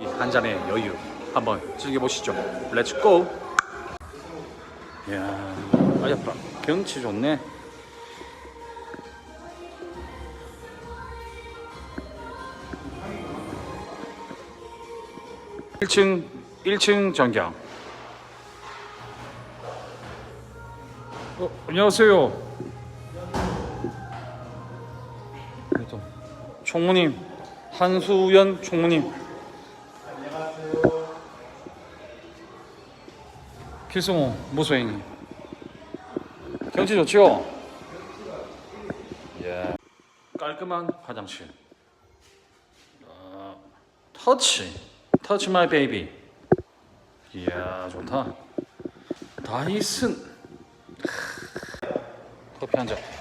이한 잔의 여유 한번 즐겨보시죠. 렛츠 고! 이야, 아야빠 경치 좋네. 일층일층 전경. 어, 안녕하세요. 또 총무님 한수연 총무님. 길성호 무소행님. 경치 좋죠? 예. 깔끔한 화장실. 어, 터치. 터치 마이 베이비. 이야 좋다. 다이슨. 커피 한 잔.